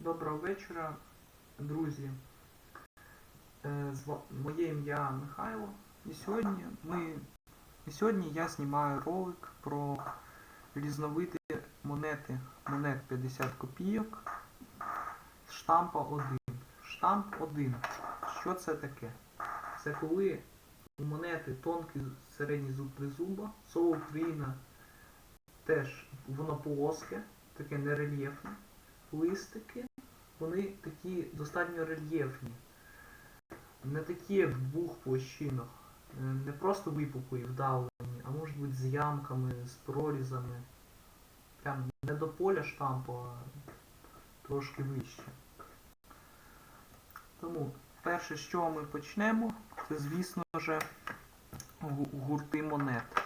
Доброго вечора, друзі. Е, Моє ім'я Михайло. І сьогодні ми і сьогодні я знімаю ролик про різновиди монети монет 50 копійок штампа 1. Штамп 1. Що це таке? Це коли у монети тонкий середній зуб тризуба, слово Україна теж воно плоске, таке нерельєфне листики, вони такі достатньо рельєфні. Не такі, як в двох площинах. Е, Не просто випуклі, вдавлені, а можуть бути з ямками, з прорізами. Прям не до поля штампу, а трошки вище. Тому перше, з чого ми почнемо, це, звісно гу- гурти монет.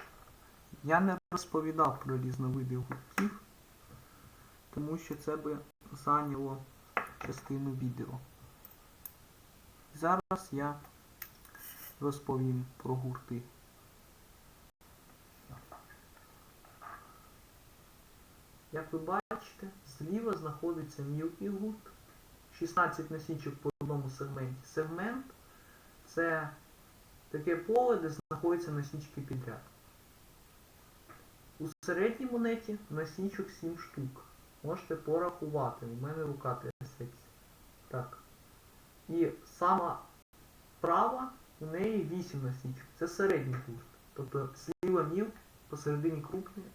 Я не розповідав про різновиди гуртів, тому що це би зайняло частину відео. Зараз я розповім про гурти. Як ви бачите, зліва знаходиться мілкий гурт. 16 насічок по одному сегменті. Сегмент це таке поле, де знаходяться насічки підряд. У середній монеті насічок 7 штук. Можете порахувати. У мене рука. Так. І сама права у неї 8 насічок. Це середній гурт. Тобто зліва міл, посередині крупний,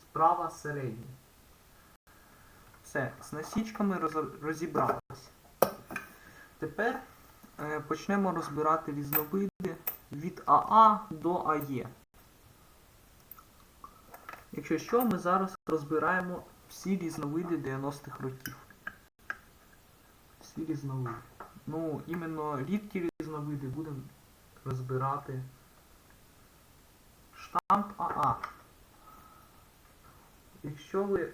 справа середній. Все, з насічками роз- розібралися. Тепер е, почнемо розбирати різновиди від АА до АЕ. Якщо що, ми зараз розбираємо всі різновиди 90-х років. Всі різновиди. Ну, іменно рідкі різновиди будемо розбирати штамп АА. Якщо ви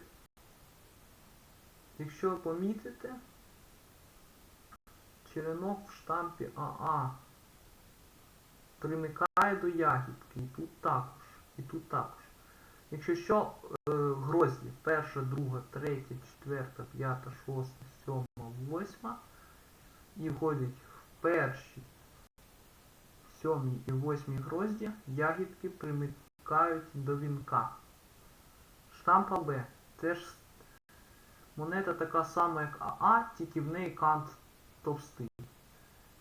Якщо ви помітите, черенок в штампі АА примикає до ягідки. І тут також. І тут також. Якщо що, е, грозді перша, друга, третя, четверта, п'ята, шоста, сьома, восьма і входять в перші, сьомій і восьмій грозді ягідки примикають до вінка. Штамп АБ. Теж монета така сама, як АА, тільки в неї кант товстий.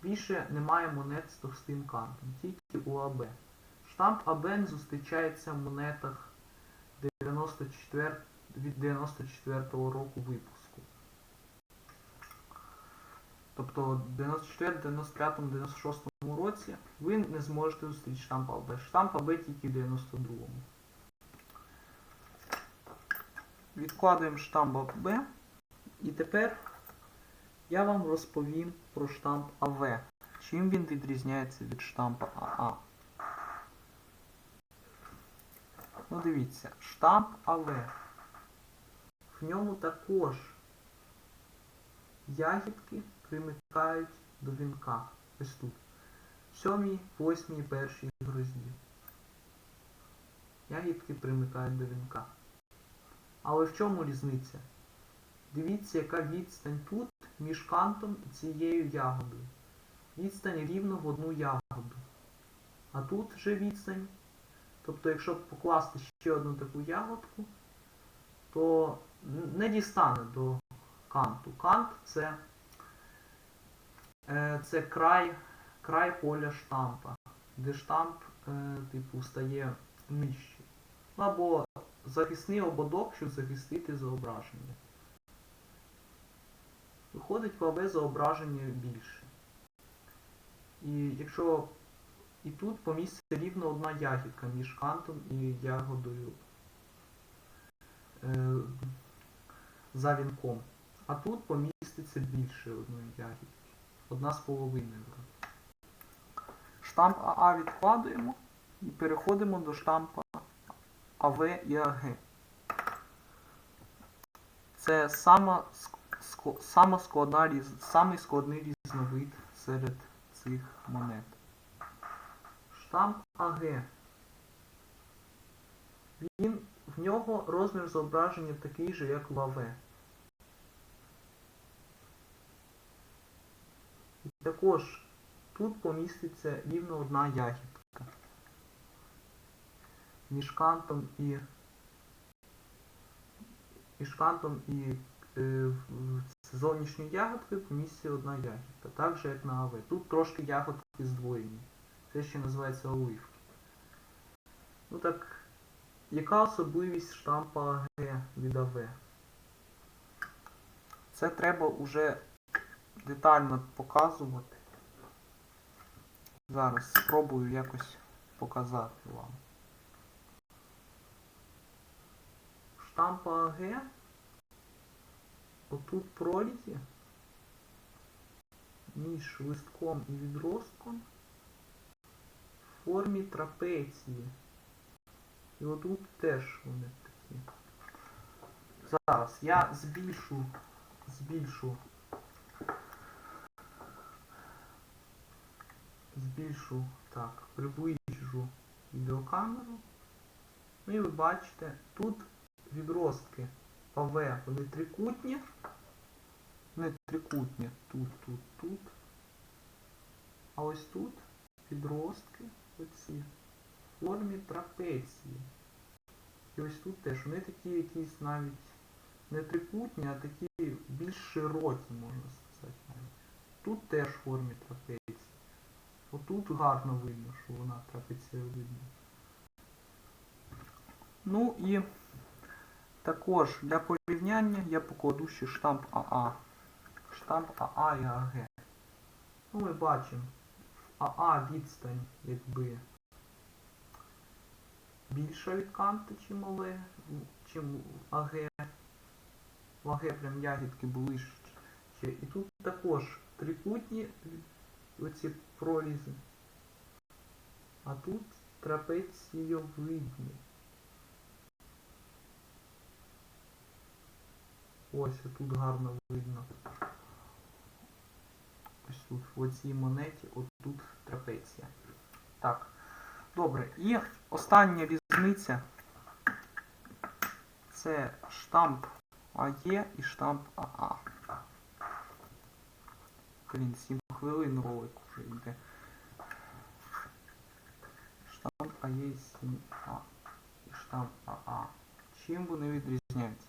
Більше немає монет з товстим кантом, тільки у АБ. Штамп АБ не зустрічається в монетах 94, від 94-го року випуску. Тобто в 94, 95, 96 році ви не зможете зустріти штамп АБ. Штамп АБ тільки в 92-му. Відкладуємо штамп АБ. І тепер я вам розповім про штамп АВ. Чим він відрізняється від штампа АА. Ну дивіться, штамп АВ. В ньому також ягідки примикають до вінка. Ось тут. Сьомій, восьмій, першій грозді. Ягідки примикають до вінка. Але в чому різниця? Дивіться, яка відстань тут між кантом і цією ягодою. Відстань рівно в одну ягоду. А тут вже відстань. Тобто, якщо покласти ще одну таку ягодку, то не дістане до канту. Кант це, е, це край, край поля штампа, де штамп е, типу, стає нижче. Або захисний ободок, щоб захистити зображення. Виходить в АВ зображення більше. І якщо і тут поміститься рівно одна ягідка між кантом і ягодою е, за вінком. А тут поміститься більше одної ягідки. Одна з половиною. Штамп АА відкладуємо і переходимо до штампа АВ і АГ. Це сама, сама складна, самий складний різновид серед цих монет. Штамп АГ. Він, в нього розмір зображення такий же, як в АВ. І також тут поміститься рівно одна ягідка. Між кантом і між кантом і е, зовнішньою ягодкою поміститься одна ягідка. Так же як на АВ. Тут трошки ягодки здвоєні. Це ще називається оливки. Ну так, яка особливість штампа АГ від АВ? Це треба уже детально показувати. Зараз спробую якось показати вам. Штампа АГ отут в прорізі між листком і відростком формі трапеції. І отут теж вони такі. Зараз я збільшу, збільшу, збільшу, так, приближу відеокамеру. Ну і ви бачите, тут відростки ПВ, вони трикутні. Не трикутні, тут, тут, тут. А ось тут відростки, оці, в формі трапеції. І ось тут теж вони такі якісь навіть не трикутні, а такі більш широкі, можна сказати навіть. Тут теж в формі трапеції. Отут гарно видно, що вона трапеція видно. Ну і також для порівняння я покладу ще штамп АА. Штамп АА і АГ. Ну ми бачимо, в АА відстань якби більша від канта, чим АВ, чим АГ. В АГ прям ягідки були ще. І тут також трикутні оці прорізи. А тут трапецієвидні. Ось тут гарно видно. Ось тут, в цій монеті, от тут трапеція. Так. Добре. І остання різниця це штамп АЕ і штамп АА. Блін, 7 хвилин ролик вже йде. Штамп АЕ і 7А. І штамп АА. Чим вони відрізняються?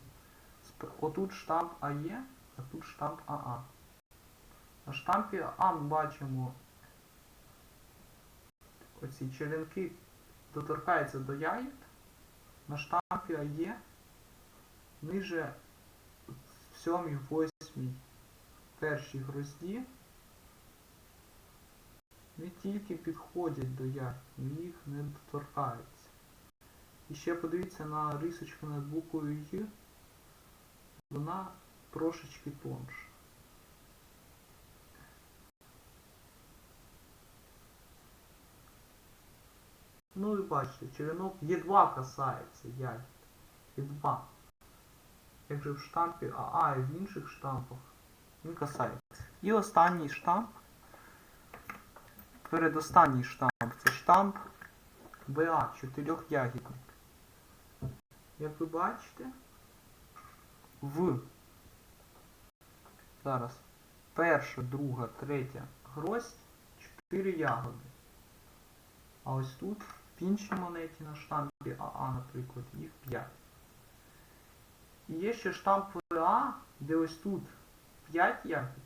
Отут штамп АЕ, а тут штамп АА. На штампі А ми бачимо оці черенки доторкаються до яєт. На штампі АЕ ниже в сьомій, восьмій, першій грозді не тільки підходять до ягід, їх не доторкаються. І ще подивіться на рисочку над буквою Й, вона трошечки тонша. Ну і бачите, черенок Є2 касається ягід. Є2. Як же в штампі АА і в інших штампах він касається. І останній штамп. Передостанній штамп це штамп БА, чотирьохягідник. Як ви бачите, в зараз перша, друга, третя гроздь, чотири ягоди. А ось тут, в іншій монеті на штампі АА, наприклад, їх 5. І є ще штамп ВА, де ось тут 5 ягід,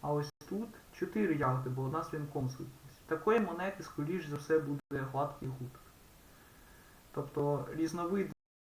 а ось тут 4 ягоди, бо одна з вінком сутність. Такої монети, скоріш за все, буде гладкий гуд. Тобто різновиди